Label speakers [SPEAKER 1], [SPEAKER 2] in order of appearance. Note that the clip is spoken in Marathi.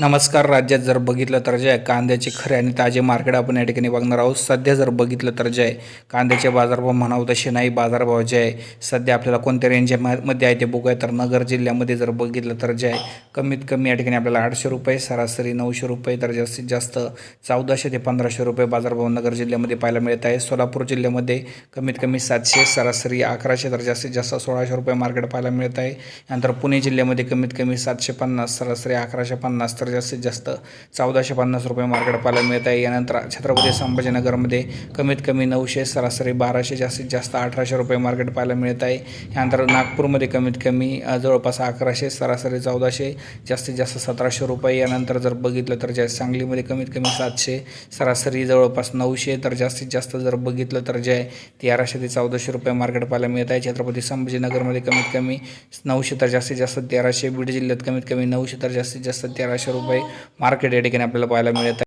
[SPEAKER 1] नमस्कार राज्यात जर बघितलं तर जे कांद्याचे खरे आणि ताजे मार्केट आपण या ठिकाणी बघणार आहोत. सध्या जर बघितलं तर जे कांद्याचे बाजारभाव म्हणावं तसे नाही बाजारभाव जे आहे सध्या आपल्याला कोणत्या रेंजमध्ये आहे ते बघूया तर नगर जिल्ह्यामध्ये जर बघितलं तर जे आहे कमीत कमी या ठिकाणी आपल्याला आठशे रुपये सरासरी नऊशे रुपये तर जास्तीत जास्त चौदाशे ते पंधराशे रुपये बाजारभाव नगर जिल्ह्यामध्ये पाहायला मिळत आहे. सोलापूर जिल्ह्यामध्ये कमीत कमी सातशे सरासरी अकराशे तर जास्तीत जास्त सोळाशे रुपये मार्केट पाहायला मिळत आहे. नंतर पुणे जिल्ह्यामध्ये कमीत कमी सातशे पन्नास सरासरी अकराशे पन्नास तर जास्तीत जास्त चौदाशे पन्नास रुपये मार्केट पाहायला मिळत आहे. यानंतर छत्रपती संभाजीनगरमध्ये कमीत कमी नऊशे सरासरी बाराशे जास्तीत जास्त अठराशे रुपये मार्केट पाहायला मिळत आहे. यानंतर नागपूरमध्ये कमीत कमी जवळपास अकराशे सरासरी चौदाशे जास्तीत जास्त सतराशे रुपये. यानंतर जर बघितलं तर जे सांगलीमध्ये कमीत कमी सातशे सरासरी जवळपास नऊशे. तर जास्तीत जास्त जर बघितलं तर जे आहे तेराशे ते चौदाशे रुपये मार्केट पाहायला मिळत आहे. छत्रपती संभाजीनगरमध्ये कमीत कमी नऊशे तर जास्तीत जास्त तेराशे. बीड जिल्ह्यात कमीत कमी नऊशे तर जास्तीत जास्त तेराशे रुपये मार्केट या ठिकाणी आपल्याला पाहायला मिळत आहे.